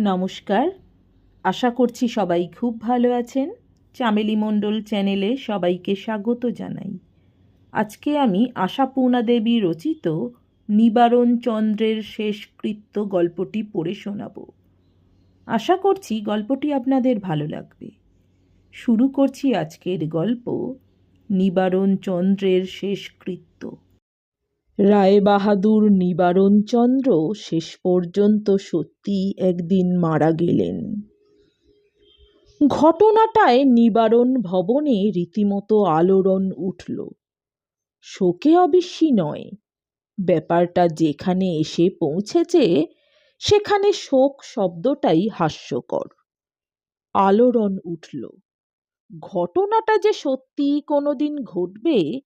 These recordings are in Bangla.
নমস্কার। আশা করছি সবাই খুব ভালো আছেন। চামেলি মণ্ডল চ্যানেলে সবাইকে স্বাগত জানাই। আজকে আমি আশাপূর্ণা দেবী রচিত নিবারণ চন্দ্রের শেষকৃত্য গল্পটি পড়ে শোনাব। আশা করছি গল্পটি আপনাদের ভালো লাগবে। শুরু করছি আজকের গল্প, নিবারণ চন্দ্রের শেষকৃত্য রায়বাহাদুর নিবারণচন্দ্র শেষ পর্যন্ত সত্যি একদিন মারা গেলেন। ঘটনাটায় নিবারণ ভবনে রীতিমতো আলোড়ন উঠল। শোকে অবিশ্যি নয়, ব্যাপারটা যেখানে এসে পৌঁছেছে, সেখানে শোক শব্দটাই হাস্যকর। আলোড়ন উঠল। ঘটনাটা যে সত্যি কোনোদিন ঘটবে,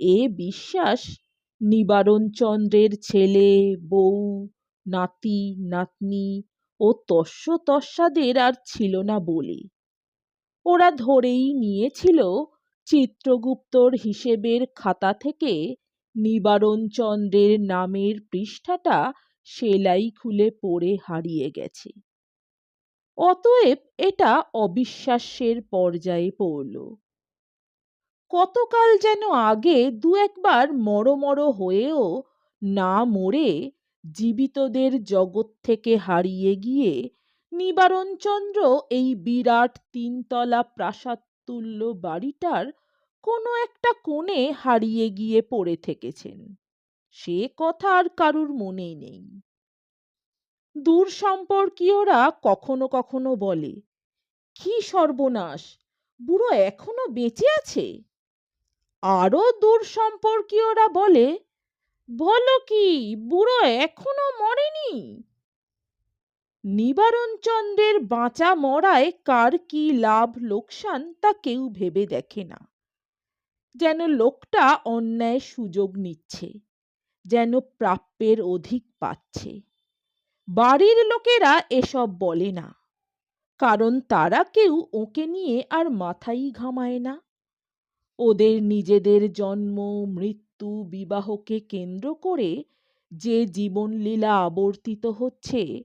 এ বিশ্বাস নিবারণচন্দ্রের ছেলে, বউ, নাতি, নাতনি ও তস্য তস্যাদের আর ছিল না বলে। ওরা ধরেই নিয়েছিল চিত্রগুপ্তর হিসেবের খাতা থেকে নিবারণচন্দ্রের নামের পৃষ্ঠাটা সেলাই খুলে পড়ে হারিয়ে গেছে। অতএব এটা অবিশ্বাস্যের পর্যায়ে পড়ল। কতকাল যেন আগে দু একবার মরো মরো হয়েও না মরে জীবিতদের জগৎ থেকে হারিয়ে গিয়ে নিবারণচন্দ্র এই বিরাট তিনতলা প্রাসাদতুল্য বাড়িটার কোনো একটা কোণে হারিয়ে গিয়ে পড়ে থেকেছেন। সে কথা আর কারুর মনেই নেই। দূর সম্পর্কীয়রা কখনো কখনো বলে, কি সর্বনাশ! বুড়ো এখনও বেঁচে আছে? আরও দূর সম্পর্কীয়রা বলে, বলো কি, বুড়ো এখনও মরেনি? নিবারণচন্দ্রের বাঁচা মরায় কার কি লাভ লোকসান তা কেউ ভেবে দেখে না। যেন লোকটা অন্যায় সুযোগ নিচ্ছে, যেন প্রাপ্যের অধিক পাচ্ছে। বাড়ির লোকেরা এসব বলে না, কারণ তারা কেউ ওকে নিয়ে আর মাথাই ঘামায় না। ওদের নিজেদের জন্ম, মৃত্যু, বিবাহকে কেন্দ্র করে যে জীবনলীলা আবর্তিত হচ্ছে,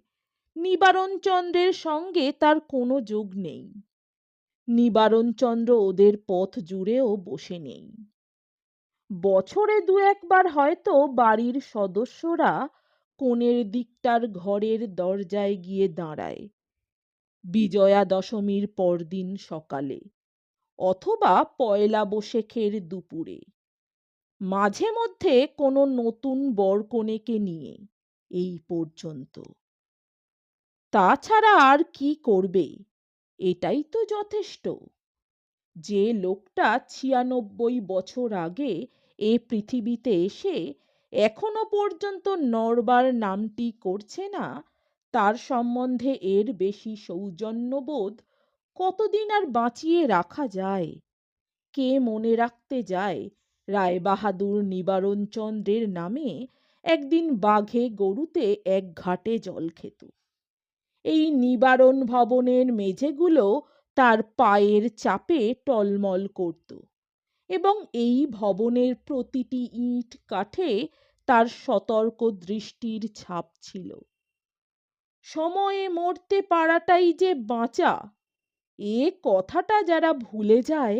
নিবারণচন্দ্রের সঙ্গে তার কোনো যোগ নেই। নিবারণচন্দ্র ওদের পথ জুড়েও বসে নেই। বছরে দু একবার হয়তো বাড়ির সদস্যরা কোণের দিকটার ঘরের দরজায় গিয়ে দাঁড়ায়। বিজয়া দশমীর পরদিন সকালে। অথবা পয়লা বৈশাখের দুপুরে। মাঝে মধ্যে কোনো নতুন বরকনেকে নিয়ে, এই পর্যন্ত। তাছাড়া আর কি করবে? এটাই তো যথেষ্ট। যে লোকটা ছিয়ানব্বই বছর আগে এ পৃথিবীতে এসে এখনও পর্যন্ত নরবার নামটি করছে না, তার সম্বন্ধে এর বেশি সৌজন্যবোধ কতদিন আর বাঁচিয়ে রাখা যায়? কে মনে রাখতে যায় রায়বাহাদুর নিবারণ চন্দ্রের নামে একদিন বাঘে গরুতে এক ঘাটে জল খেত। এই নিবারণ ভবনের মেঝেগুলো তার পায়ের চাপে টলমল করত এবং এই ভবনের প্রতিটি ইট কাঠে তার সতর্ক দৃষ্টির ছাপ ছিল। সময়ে মরতে পারাটাই যে বাঁচা এ কথাটা যারা ভুলে যায়,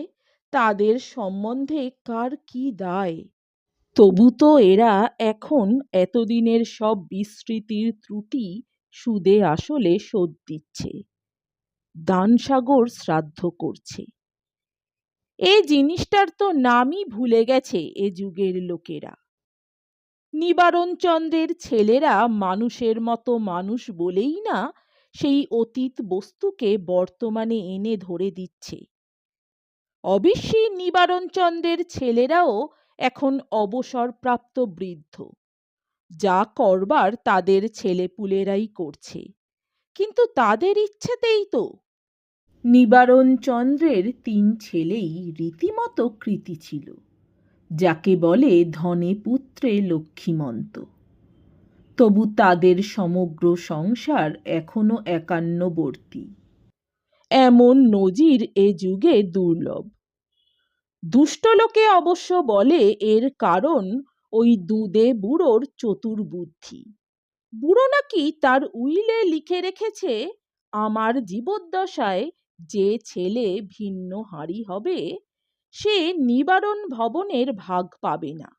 তাদের সম্বন্ধে কার কি দায়? তবু তো এরা এখন এতদিনের সব বিস্মৃতির ত্রুটি সুদে আসলে শোধ দিচ্ছে। দানসাগর শ্রাদ্ধ করছে। এ জিনিসটার তো নামই ভুলে গেছে এ যুগের লোকেরা। নিবারণচন্দ্রের ছেলেরা মানুষের মতো মানুষ বলেই না সেই অতীত বস্তুকে বর্তমানে এনে ধরে দিচ্ছে। অবশ্যই নিবারণচন্দ্রের ছেলেরাও এখন অবসরপ্রাপ্ত বৃদ্ধ। যা করবার তাদের ছেলেপুলেরাই করছে। কিন্তু তাদের ইচ্ছেতেই তো। নিবারণচন্দ্রের তিন ছেলেই রীতিমতো কৃতি ছিল, যাকে বলে ধনে পুত্রে লক্ষ্মীমন্ত। তবু তাদের সমগ্র সংসার এখনও একান্নবর্তী। এমন নজির এ যুগে দুর্লভ। দুষ্ট লোকে অবশ্য বলে এর কারণ ওই দুদে বুড়োর চতুর বুদ্ধি বুড়ো নাকি তার উইলে লিখে রেখেছে, আমার জীবদ্দশায় যে ছেলে ভিন্ন হাঁড়ি হবে, সে নিবারণ ভবনের ভাগ পাবে না।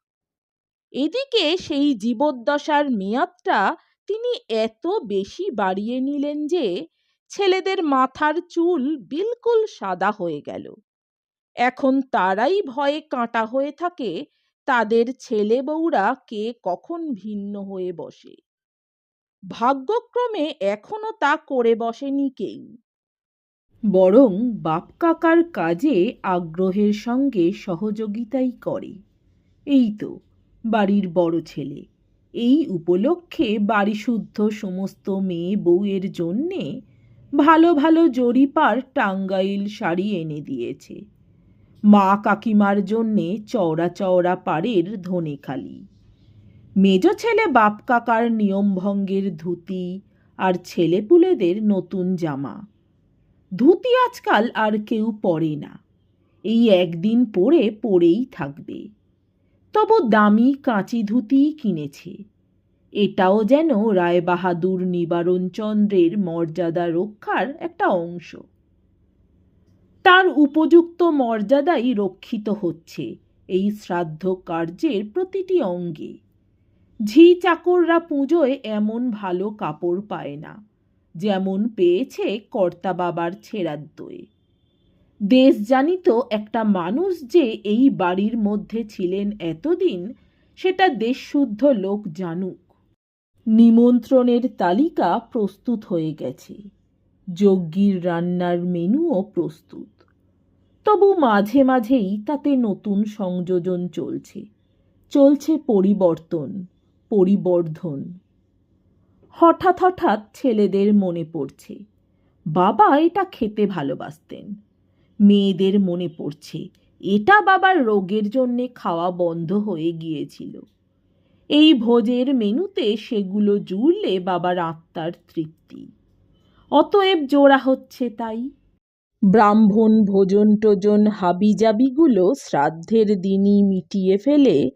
এদিকে সেই জীবদ্দশার মেয়াদটা তিনি এত বেশি বাড়িয়ে নিলেন যে ছেলেদের মাথার চুল বিলকুল সাদা হয়ে গেল। এখন তারাই ভয়ে কাঁটা হয়ে থাকে, তাদের ছেলে বউরা কে কখন ভিন্ন হয়ে বসে। ভাগ্যক্রমে এখনও তা করে বসেনি কেউ। বরং বাপ কাকার কাজে আগ্রহের সঙ্গে সহযোগিতাই করে। এই তো বাড়ির বড় ছেলে। এই উপলক্ষে বাড়িশুদ্ধ সমস্ত মেয়ে বউয়ের জন্যে ভালো ভালো জরিপার টাঙ্গাইল শাড়ি এনে দিয়েছে। মা কাকিমার জন্যে চওড়া চওড়া পাড়ের ধনেখালি। মেজ ছেলে বাপ কাকার নিয়মভঙ্গের ধুতি আর ছেলেপুলেদের নতুন জামা। ধুতি আজকাল আর কেউ পরে না। এই একদিন পরে পরেই থাকবে। তবু দামি কাঁচি ধুতিই কিনেছে। এটাও যেন রায়বাহাদুর নিবারণচন্দ্রের মর্যাদা রক্ষার একটা অংশ। তার উপযুক্ত মর্যাদাই রক্ষিত হচ্ছে এই শ্রাদ্ধ কার্যের প্রতিটি অঙ্গে। ঝি চাকররা পুজোয় এমন ভালো কাপড় পায় না, যেমন পেয়েছে কর্তা বাবার ছেঁড়ার দোয়ে। দেশ জানিত একটা মানুষ যে এই বাড়ির মধ্যে ছিলেন এতদিন, সেটা দেশশুদ্ধ লোক জানুক। নিমন্ত্রণের তালিকা প্রস্তুত হয়ে গেছে। যজ্ঞীর রান্নার মেনুও প্রস্তুত। তবু মাঝে মাঝেই তাতে নতুন সংযোজন চলছে। চলছে পরিবর্তন, পরিবর্ধন। হঠাৎ হঠাৎ ছেলেদের মনে পড়ছে, বাবা এটা খেতে ভালোবাসতেন। মেয়েদের মনে পড়ছে। এটা বাবার রোগের জন্যে খাওয়া বন্ধ হয়ে গিয়েছিল। এই ভোজের মেনুতে সেগুলো জুড়লে বাবার আত্মার তৃপ্তি। অতএব জোড়া হচ্ছে তাই। ব্রাহ্মণ ভোজন টোজন হাবিজাবিগুলো শ্রাদ্ধের দিনই মিটিয়ে ফেলে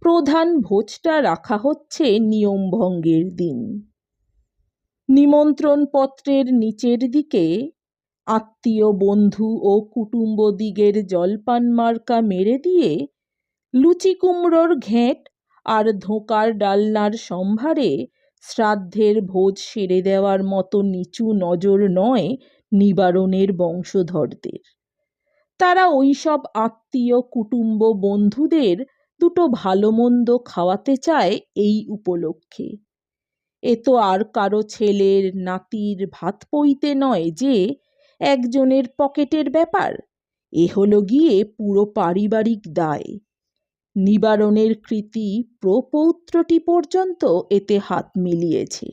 প্রধান ভোজটা রাখা হচ্ছে নিয়মভঙ্গের দিন। নিমন্ত্রণ পত্রের নিচের দিকে আত্মীয় বন্ধু ও কুটুম্বদিগের জলপান মার্কা মেরে দিয়ে লুচি কুমড়োর ঘেঁট আর ধোঁকার ডালনার সম্ভারে শ্রাদ্ধের ভোজ সেরে দেওয়ার মতো নিচু নজর নয় নিবারণের বংশধরদের। তারা ওইসব আত্মীয়, কুটুম্ব বন্ধুদের দুটো ভালো মন্দ খাওয়াতে চায় এই উপলক্ষে। এ তো আর কারও ছেলের নাতির ভাত পইতে নয় যে একজনের পকেটের ব্যাপার। এ হলো গিয়ে পুরো পারিবারিক দায়। নিবারণের কৃতি প্রপৌত্রটি পর্যন্ত এতে হাত মিলিয়েছে।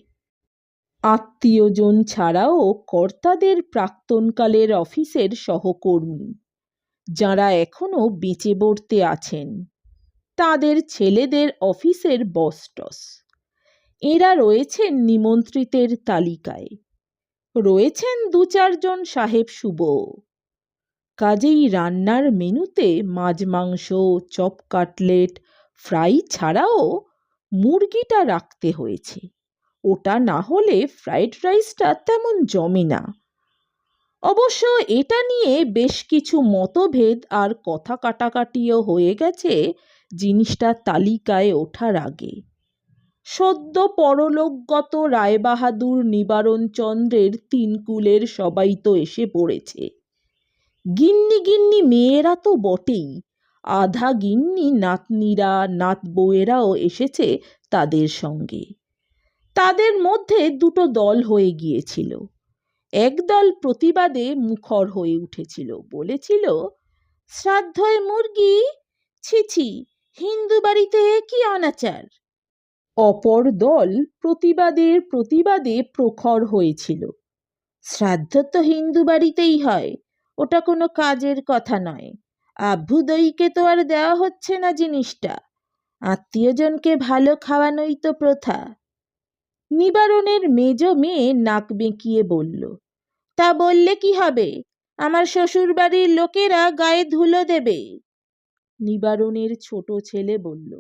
আত্মীয়জন ছাড়াও কর্তাদের প্রাক্তনকালের অফিসের সহকর্মী, যারা এখনও বেঁচে বর্তে আছেন। তাদের ছেলেদের অফিসের বসটস এরা রয়েছেন নিমন্ত্রিতের তালিকায়। রয়েছেন দু চারজন সাহেব শুভ। কাজেই রান্নার মেনুতে মাছ, মাংস, চপ, কাটলেট, ফ্রাই ছাড়াও মুরগিটা রাখতে হয়েছে। ওটা না হলে ফ্রাইড রাইসটা তেমন জমে না। অবশ্য এটা নিয়ে বেশ কিছু মতভেদ আর কথা কাটাকাটিও হয়ে গেছে জিনিসটা তালিকায় ওঠার আগে। সদ্য পরলোকগত রায়বাহাদুর নিবারণ চন্দ্রের তিন কুলের সবাই তো এসে পড়েছে। গিন্নি গিন্নি মেয়েরা তো বটেই। আধা গিন্নি নাতনিরা, নাত বউয়েরাও এসেছে তাদের সঙ্গে। তাদের মধ্যে দুটো দল হয়ে গিয়েছিল। একদল প্রতিবাদে মুখর হয়ে উঠেছিল, বলেছিল, শ্রাদ্ধয় মুরগি? ছি ছি, হিন্দু বাড়িতে কি অনাচার? অপর দল প্রতিবাদের প্রতিবাদে প্রখর হয়েছিল। শ্রাদ্ধ তো হিন্দু বাড়িতেই হয়, ওটা কোনো কাজের কথা নয়। আভ্যুদয়ীকে তো আর দেওয়া হচ্ছে না জিনিসটা। আত্মীয়জনকে ভালো খাওয়ানোই তো প্রথা। নিবারণের মেজ মেয়ে নাক বেঁকিয়ে বলল, তা বললে কি হবে? আমার শ্বশুরবাড়ির লোকেরা গায়ে ধুলো দেবে। নিবারণের ছোট ছেলে বলল,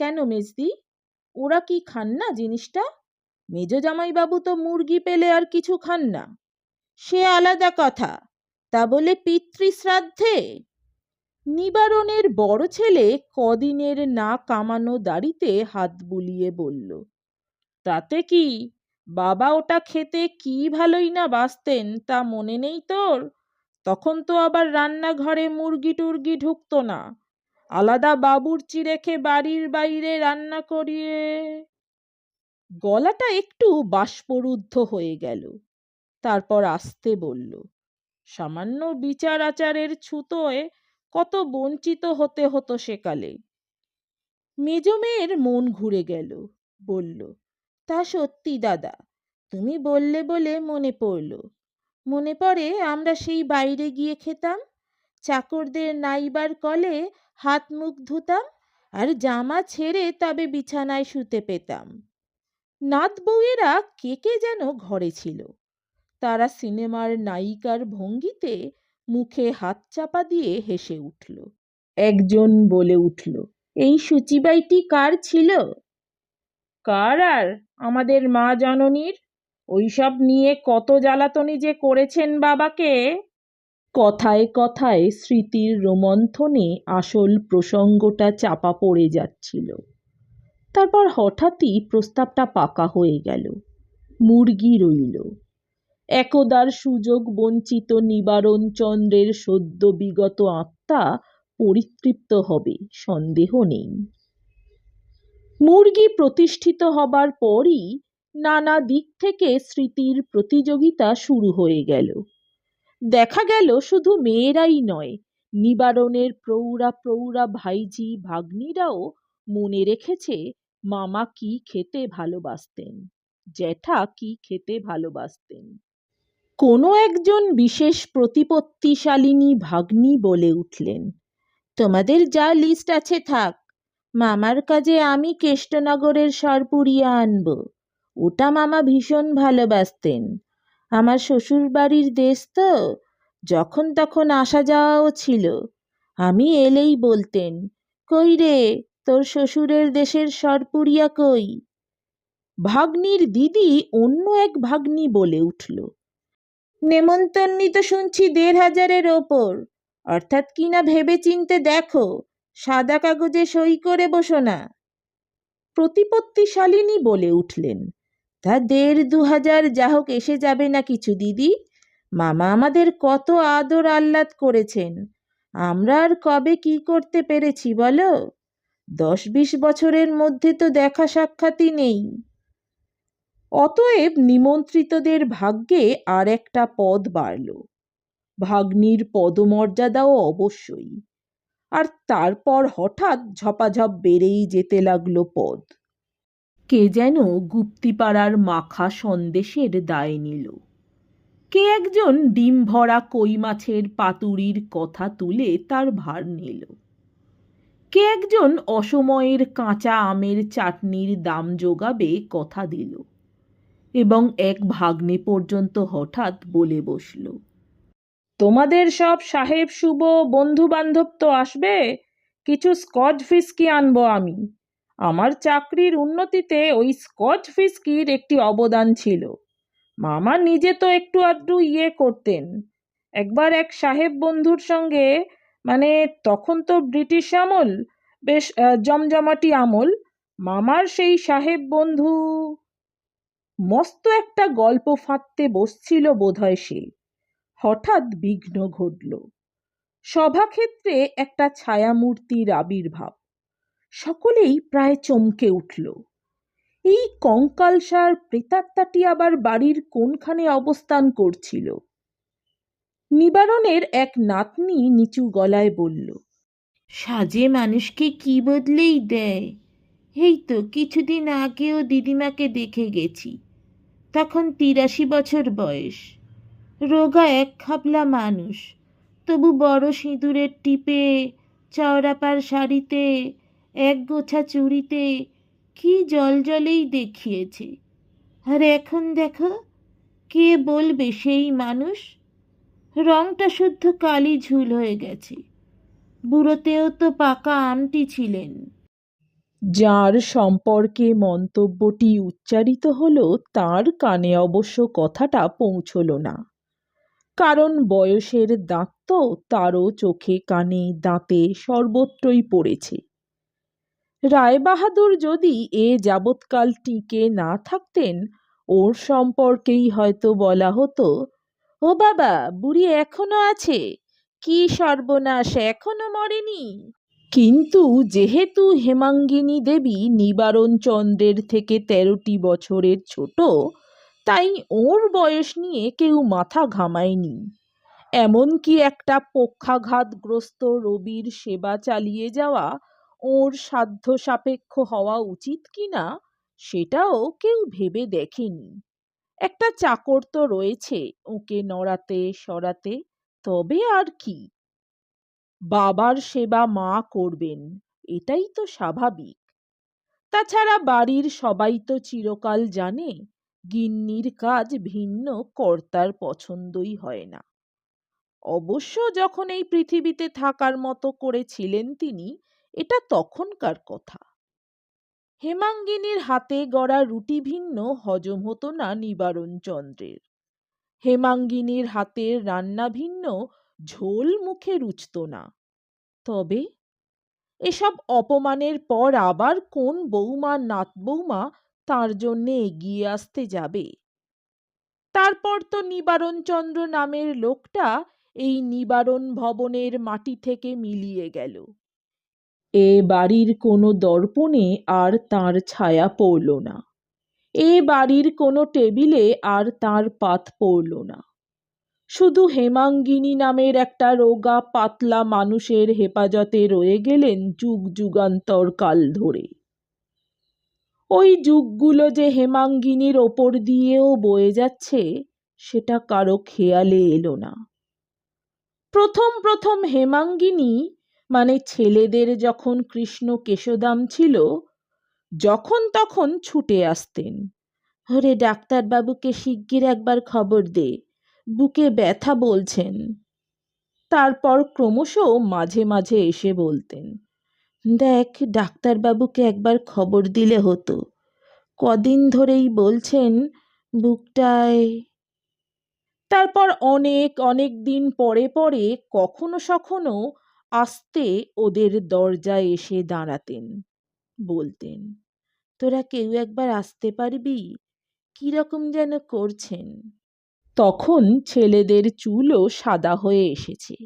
কেন মেজদি? ওরা কি খান না জিনিসটা? মেজ জামাইবাবু তো মুরগি পেলে আর কিছু খান না। সে আলাদা কথা, তা বলে পিতৃশ্রাদ্ধে? নিবারণের বড় ছেলে কদিনের না কামানো দাড়িতে হাত বুলিয়ে বলল, তাতে কি? বাবা ওটা খেতে কি ভালোই না বাঁচতেন তা মনে নেই তোর? তখন তো আবার রান্নাঘরে মুরগি টুরগি ঢুকতো না। আলাদা বাবুর্চি রেখে বাড়ির বাইরে রান্না করিয়ে। গলাটা একটু বাষ্পরুদ্ধ হয়ে গেল। তারপর আসতে বলল, সামান্য বিচার আচারের ছুতোয় কত বঞ্চিত হতে হতো সেকালে। মেজ মেয়ের মন ঘুরে গেল, বলল, তা সত্যি দাদা, তুমি বললে বলে মনে পড়ল। মনে পড়ে আমরা সেই বাইরে গিয়ে খেতাম, চাকরদের নাইবার কলে হাত মুখ ধুতাম আর জামা ছেড়ে তবে বিছানায় শুতে পেতাম। নাত বউয়েরা কে কে যেন ঘরে ছিল। তারা সিনেমার নায়িকার ভঙ্গিতে মুখে হাত চাপা দিয়ে হেসে উঠল। একজন বলে উঠল, এই সুচিবাইটি কার ছিল? কার আর? আমাদের মা জননীর? ওইসব নিয়ে কত জ্বালাতনি যে করেছেন বাবাকে? কথায় কথায় স্মৃতির রোমন্থনে আসল প্রসঙ্গটা চাপা পড়ে যাচ্ছিল। তারপর হঠাৎই প্রস্তাবটা পাকা হয়ে গেল। মুরগি রইল। একদার সুযোগ বঞ্চিত নিবারণ চন্দ্রের সদ্য বিগত আত্মা পরিতৃপ্ত হবে, সন্দেহ নেই। মুরগি প্রতিষ্ঠিত হবার পরই নানা দিক থেকে স্মৃতির প্রতিযোগিতা শুরু হয়ে গেল। দেখা গেল শুধু মেয়েরাই নয়, নিবারণের প্রৌঢ়া প্রৌঢ়া ভাইজি ভাগ্নিরাও মনে রেখেছে মামা কি খেতে ভালোবাসতেন, জ্যাঠা কি খেতে ভালোবাসতেন। কোনো একজন বিশেষ প্রতিপত্তিশালিনী ভাগ্নি বলে উঠলেন, তোমাদের যা লিস্ট আছে থাক, মামার কাজে আমি কেষ্টনগরের সরপুরিয়া আনব, ওটা মামা ভীষণ ভালোবাসতেন আমার শ্বশুর বাড়ির দেশ তো, যখন তখন আসা যাওয়াও ছিল। আমি এলেই বলতেন, কই রে, তোর শ্বশুরের দেশের সরপুরিয়া কই? ভাগ্নির দিদি অন্য এক ভাগ্নি বলে উঠল, নেমন্তন্নি তো শুনছি দেড় হাজারের ওপর। অর্থাৎ কিনা ভেবে চিনতে দেখো, সাদা কাগজে সই করে বসো না। প্রতিপত্তিশালিনী বলে উঠলেন তা দেড় দু হাজার যা হোক এসে যাবে না কিছু, দিদি। মামা আমাদের কত আদর আহ্লাদ করেছেন। আমরা আর কবে কি করতে পেরেছি, বলো? দশ বিশ বছরের মধ্যে তো দেখা সাক্ষাৎই নেই। অতএব নিমন্ত্রিতদের ভাগ্যে আর একটা পদ বাড়ল। ভাগ্নির পদমর্যাদাও অবশ্যই। আর তারপর হঠাৎ ঝপাঝপ বেড়েই যেতে লাগল পদ। কে যেন গুপ্তিপাড়ার মাখা সন্দেশের দায় নিল। কে একজন ডিম ভরা কই মাছের পাতুরির কথা তুলে তার ভার নিল। কে একজন অসময়ের কাঁচা আমের চাটনির দাম যোগাবে কথা দিল। এবং এক ভাগ্নে পর্যন্ত হঠাৎ বলে বসল, তোমাদের সব সাহেব শুভ বন্ধু বান্ধব তো আসবে, কিছু স্কচ ফিস কি আনব আমি। আমার চাকরির উন্নতিতে ওই স্কচ ফিস্কির একটি অবদান ছিল। মামা নিজে তো একটু আধটু ইয়ে করতেন। একবার এক সাহেব বন্ধুর সঙ্গে মানে তখন তো ব্রিটিশ আমল, বেশ জমজমাটি আমল, মামার সেই সাহেব বন্ধু। মস্ত একটা গল্প ফাঁদতে বসছিল বোধহয় সে। হঠাৎ বিঘ্ন ঘটল। সভাক্ষেত্রে একটা ছায়ামূর্তির আবির্ভাব। সকলেই প্রায় চমকে উঠল। এই কঙ্কালসার প্রেতাত্মাটি আবার বাড়ির কোনখানে অবস্থান করছিল? নিবারণের এক নাতনি নিচু গলায় বলল, সাজে মানুষকে কি বদলেই দেয়? এই তো কিছুদিন আগেও দিদিমাকে দেখে গেছি। তখন তিরাশি বছর বয়স। রোগা এক খাবলা মানুষ। তবু বড় সিঁদুরের টিপে, চওড়াপার শাড়িতে এক গোছা চুড়িতে কি জলজলেই দেখিয়েছে। আর এখন দেখো, কে বলবে সেই মানুষ? রংটা শুদ্ধ কালি ঝুল হয়ে গেছে। বুড়োতেও তো পাকা আমটি ছিলেন। যার সম্পর্কে মন্তব্যটি উচ্চারিত হলো, তার কানে অবশ্য কথাটা পৌঁছল না। কারণ বয়সের দাঁত তো তারও চোখে কানে দাঁতে সর্বত্রই পড়েছে। রায়বাহাদুর যদি এ যাবৎকাল টিকে না থাকতেন, ওর সম্পর্কেই হয়তো বলা হতো, ও বাবা, বুড়ি এখনও আছে? কি সর্বনাশ, এখনও মরেনি? কিন্তু যেহেতু হেমাঙ্গিনী দেবী নিবারণ চন্দ্রের থেকে তেরোটি বছরের ছোট, তাই ওর বয়স নিয়ে কেউ মাথা ঘামায়নি। এমনকি একটা পক্ষাঘাতগ্রস্ত রবির সেবা চালিয়ে যাওয়া ওর সাধ্য সাপেক্ষ হওয়া উচিত কিনা সেটাও কেউ ভেবে দেখেনি। একটা চাকর তো রয়েছে, ওকে নড়াতে, সরাতে, তবে আর কি। বাবার সেবা মা করবেন, এটাই তো স্বাভাবিক। তাছাড়া বাড়ির সবাই তো চিরকাল জানে, গিন্নির কাজ ভিন্ন, কর্তার পছন্দই হয় না। অবশ্য যখন এই পৃথিবীতে থাকার মতো করেছিলেন তিনি এটা তখনকার কথা। হেমাঙ্গিনীর হাতে গড়া রুটি ভিন্ন, হজম হতো না নিবারণ চন্দ্রের হেমাঙ্গিনীর হাতের রান্না ভিন্ন, ঝোল মুখে রুচত না। তবে এসব অপমানের পর আবার কোন বৌমা, নাত বৌমা তার জন্যে এগিয়ে আসতে যাবে? তারপর তো নিবারণ চন্দ্র নামের লোকটা এই নিবারণ ভবনের মাটি থেকে মিলিয়ে গেল। এ বাড়ির কোনো দর্পণে আর তার ছায়া পড়ল না। এ বাড়ির কোনো টেবিলে আর তার পাত পড়ল না। শুধু হেমাঙ্গিনী নামের একটা রোগা পাতলা মানুষের হেফাজতে রয়ে গেলেন যুগ যুগান্তর কাল ধরে। ওই যুগগুলো যে হেমাঙ্গিনীর ওপর দিয়েও বয়ে যাচ্ছে, সেটা কারও খেয়ালে এলো না। প্রথম প্রথম হেমাঙ্গিনী মানে ছেলেদের যখন কৃষ্ণ কেশদাম ছিল, যখন তখন ছুটে আসতেন। হরে ডাক্তারবাবুকে শিগগির একবার খবর দে, বুকে ব্যথা বলছেন। তারপর ক্রমশ মাঝে মাঝে এসে বলতেন, দেখ, ডাক্তারবাবুকে একবার খবর দিলে হতো। কদিন ধরেই বলছেন বুকটায় তারপর অনেক অনেক দিন পরে পরে কখনো সখনো আসতে ওদের দরজায় এসে দাঁড়াতেন, বলতেন, তোরা কেউ একবার আসতে পারবি? কীরকম যেন করছেন? তখন ছেলেদের চুলও সাদা হয়ে এসেছে,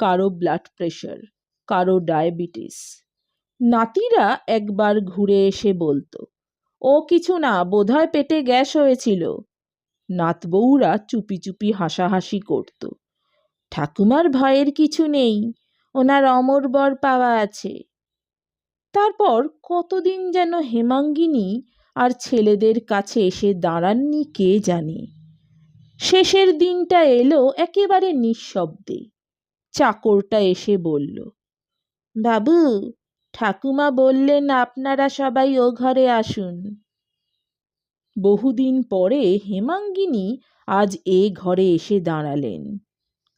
কারও ব্লাড প্রেশার কারও ডায়াবেটিস নাতিরা একবার ঘুরে এসে বলতো, ও কিছু না, বোধহয় পেটে গ্যাস হয়েছিল। নাতবউরা চুপি চুপি হাসাহাসি করত, ঠাকুমার ভয়ের কিছু নেই ওনার অমর বর পাওয়া আছে। তারপর কতদিন যেন হেমাঙ্গিনী আর ছেলেদের কাছে এসে দাঁড়াননি কে জানে। শেষের দিনটা এলো একেবারে নিঃশব্দে। চাকরটা এসে বলল, বাবু, ঠাকুমা বললেন আপনারা সবাই ও ঘরে আসুন। বহুদিন পরে হেমাঙ্গিনী আজ এ ঘরে এসে দাঁড়ালেন,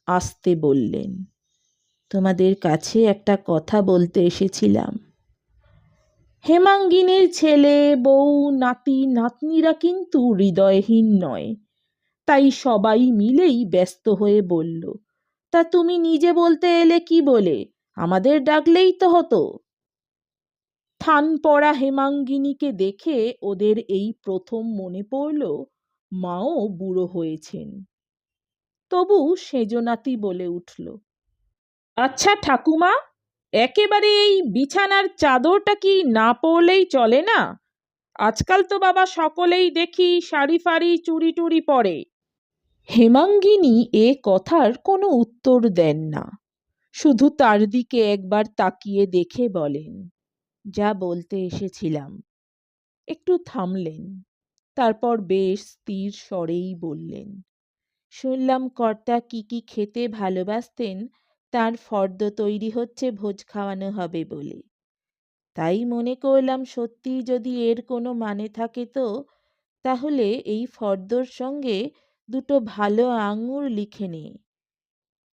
আসতে বললেন। তোমাদের কাছে একটা কথা বলতে এসেছিলাম। হেমাঙ্গিনীর ছেলে, বউ, নাতি, নাতনিরা কিন্তু হৃদয়হীন নয়। তাই সবাই মিলেই ব্যস্ত হয়ে বলল, তা তুমি নিজে বলতে এলে কি বলে? আমাদের ডাকলেই তো হতো। থান পড়া হেমাঙ্গিনীকে দেখে ওদের এই প্রথম মনে পড়ল, মাও বুড়ো হয়েছেন। তবু সেজনাতি বলে উঠল আচ্ছা ঠাকুমা, একেবারে এই বিছানার চাদরটা কি না পরলেই চলে না? আজকাল তো বাবা সকলেই দেখি শাড়ি ফাড়ি চুরি টুরি পরে। হেমাঙ্গিনী এ কথার কোনো উত্তর দেন না। শুধু তার দিকে একবার তাকিয়ে দেখে বলেন, যা বলতে এসেছিলাম। একটু থামলেন, তারপর বেশ স্থির স্বরেই বললেন, শুনলাম কর্তা কি কি খেতে ভালোবাসতেন তার ফর্দ তৈরি হচ্ছে, ভোজ খাওয়ানো হবে বলে। তাই মনে করলাম সত্যি যদি এর কোনো মানে থাকে তো, তাহলে এই ফর্দর সঙ্গে দুটো ভালো আঙুর লিখে নে।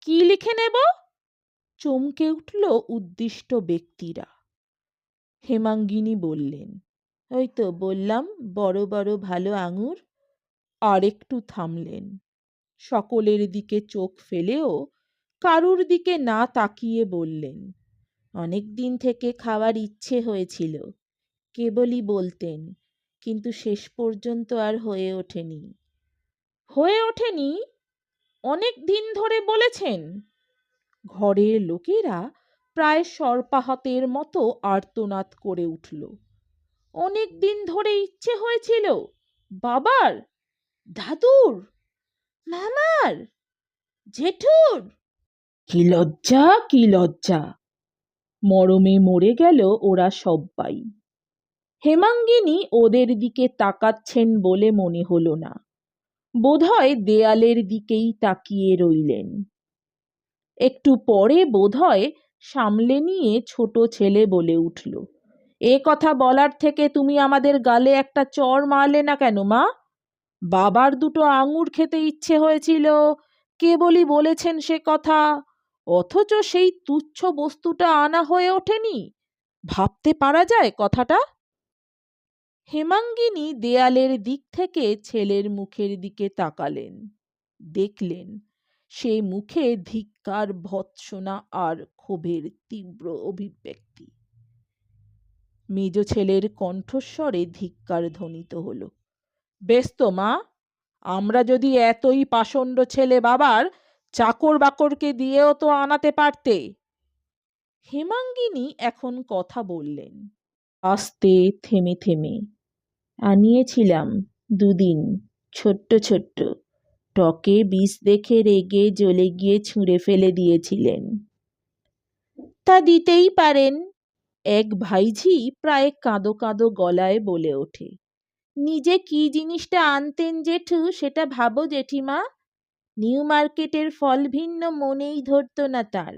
কি লিখে নেব? চমকে উঠল উদ্দিষ্ট ব্যক্তিরা। হেমাঙ্গিনী বললেন, ওই তো বললাম, বড় বড় ভালো আঙুর। আর একটু থামলেন। সকলের দিকে চোখ ফেলেও কারুর দিকে না তাকিয়ে বললেন, অনেক দিন থেকে খাওয়ার ইচ্ছে হয়েছিল, কেবলই বলতেন, কিন্তু শেষ পর্যন্ত আর হয়ে ওঠেনি। হয়ে ওঠেনি? অনেক দিন ধরে বলেছেন? ঘরের লোকেরা প্রায় সর্পাহতের মতো আর্তনাদ করে উঠল, অনেক দিন ধরে ইচ্ছে হয়েছিল, বাবার, দাদুর, মামার, জেঠুর কি লজ্জা কি লজ্জা। মরমে মরে গেল ওরা সব্বাই। হেমাঙ্গিনী ওদের দিকে তাকাচ্ছেন বলে মনে হলো না। বোধহয় দেয়ালের দিকেই তাকিয়ে রইলেন। একটু পরে বোধহয় সামলে নিয়ে ছোট ছেলে বলে উঠল, এ কথা বলার থেকে তুমি আমাদের গালে একটা চর মারলে না কেন, মা? বাবার দুটো আঙুর খেতে ইচ্ছে হয়েছিল। কে বলি বলেছেন সে কথা? অথচ সেই তুচ্ছ বস্তুটা আনা হয়ে ওঠেনি। ভাবতে পারা যায় কথাটা? হেমাঙ্গিনী দেয়ালের দিক থেকে ছেলের মুখের দিকে তাকালেন। দেখলেন, সে মুখে ধিক্কার, ভৎসনা আর ক্ষোভের তীব্র অভিব্যক্তি। মেজ ছেলের কণ্ঠস্বরে ধিক্কার ধ্বনিত হল বেশ তো মা, আমরা যদি এতই পাষণ্ড ছেলে বাবার চাকর বাকরকে দিয়েও তো আনাতে পারতে। হেমাঙ্গিনী এখন কথা বললেন। আস্তে থেমে থেমে। আনিয়েছিলাম দুদিন, ছোট্ট ছোট্ট। টকে বিষ দেখে রেগে জ্বলে গিয়ে ছুঁড়ে ফেলে দিয়েছিলেন। তা দিতেই পারেন। এক ভাইঝি প্রায় কাঁদো কাঁদো গলায় বলে ওঠে। নিজে কি জিনিসটা আনতেন জেঠু, সেটা ভাবো জেঠিমা। নিউ মার্কেটের ফল ভিন্ন মনেই ধরত না তার।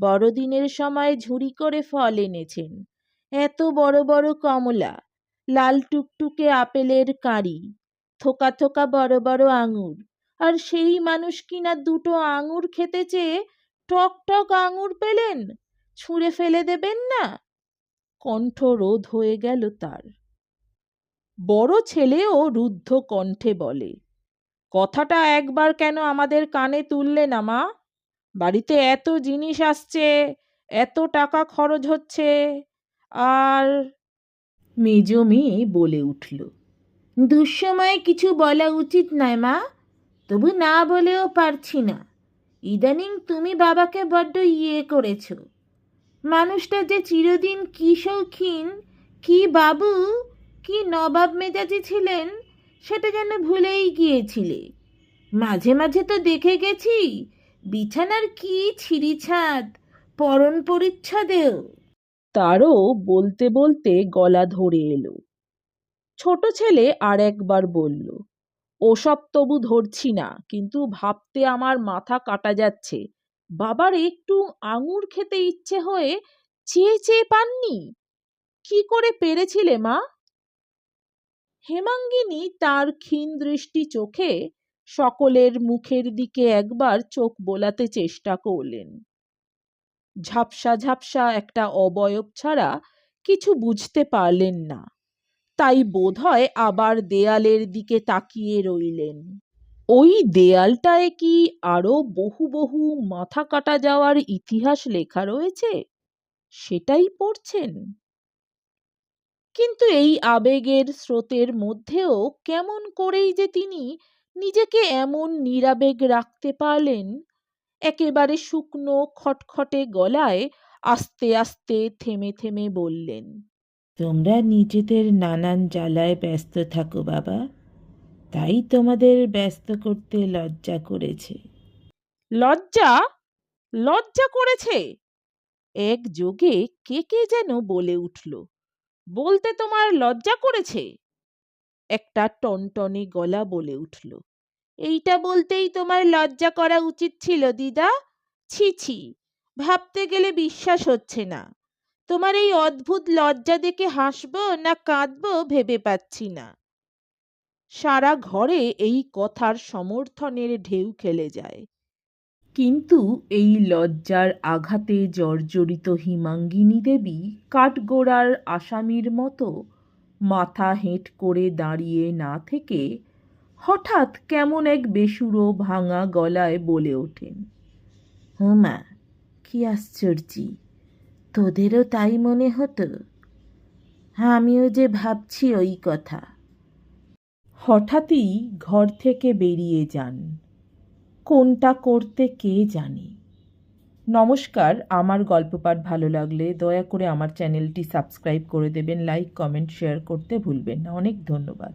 বড়দিনের সময় ঝুড়ি করে ফল এনেছেন। এত বড় বড় কমলা, লাল টুকটুকে আপেলের কাঁড়ি, থোকা থোকা বড় বড় আঙুর, আর সেই মানুষ কিনা দুটো আঙুর খেতে চেয়ে টক টক আঙুর পেলেন, ছুঁড়ে ফেলে দেবেন না? কণ্ঠ রোধ হয়ে গেল তার। বড় ছেলেও রুদ্ধ কণ্ঠে বলে কথাটা একবার কেন আমাদের কানে তুললে না, মা? বাড়িতে এত জিনিস আসছে, এত টাকা খরচ হচ্ছে, আর মেজ মেয়ে বলে উঠল, দুঃসময়ে কিছু বলা উচিত নয় মা। তবু না বলেও পারছি না। ইদানিং তুমি বাবাকে বড্ড ইয়ে করেছ। মানুষটা যে চিরদিন কী শৌখিন, কী বাবু, কী নবাব মেজাজি ছিলেন সেটা যেন ভুলেই গিয়েছিলে। মাঝে মাঝে তো দেখে গেছি, বিছানার কি ছিঁড়িছাদ পরন পরিচ্ছদেও। তারও বলতে বলতে গলা ধরে এলো। ছোট ছেলে আর একবার বলল, ওসব তবু ধরছি না, কিন্তু ভাবতে আমার মাথা কাটা যাচ্ছে। বাবার একটু আঙুর খেতে ইচ্ছে হয়ে চেয়ে চেয়ে পাননি? কি করে পেরেছিলে মা? হেমাঙ্গিনী তার ক্ষীণ দৃষ্টি চোখে সকলের মুখের দিকে একবার চোখ বোলাতে চেষ্টা করলেন। ঝাপসা ঝাপসা একটা অবয়ব ছাড়া কিছু বুঝতে পারলেন না। তাই বোধহয় আবার দেয়ালের দিকে তাকিয়ে রইলেন। ওই দেয়ালটায় কি আরও বহু বহু মাথা কাটা যাওয়ার ইতিহাস লেখা রয়েছে? সেটাই পড়ছেন? কিন্তু এই আবেগের স্রোতের মধ্যেও কেমন করেই যে তিনি নিজেকে এমন নিরাবেগ রাখতে পারলেন একেবারে শুকনো খটখটে গলায় আস্তে আস্তে থেমে থেমে বললেন তোমরা নিজেদের নানান জ্বালায় ব্যস্ত থাকো বাবা। তাই তোমাদের ব্যস্ত করতে লজ্জা করেছে। লজ্জা? লজ্জা করেছে? এক যোগে কে কে যেন বলে উঠল। বলতে তোমার লজ্জা করেছে? একটা টনটনে গলা বলে উঠল, এইটা বলতেই তোমার লজ্জা করা উচিত ছিল দিদা? ছি ছি, ভাবতে গেলে বিশ্বাস হচ্ছে না। তোমার এই অদ্ভুত লজ্জা দেখে হাসবো না কাঁদবো ভেবে পাচ্ছি না। সারা ঘরে এই কথার সমর্থনের ঢেউ খেলে যায়। কিন্তু এই লজ্জার আঘাতে জর্জরিত হিমাঙ্গিনী দেবী কাঠগোড়ার আসামির মতো মাথা হেঁট করে দাঁড়িয়ে না থেকে হঠাৎ কেমন এক বেসুরো ভাঙা গলায় বলে ওঠেন হুমা কি আশ্চর্যি, তোদেরও তাই মনে হতো? আমিও যে ভাবছি ওই কথা। হঠাৎই ঘর থেকে বেরিয়ে যান। কোনটা করতে কে জানি? নমস্কার, আমার গল্প পাঠ ভালো লাগলে দয়া করে আমার চ্যানেলটি সাবস্ক্রাইব করে দেবেন, লাইক, কমেন্ট, শেয়ার করতে ভুলবেন না। অনেক ধন্যবাদ।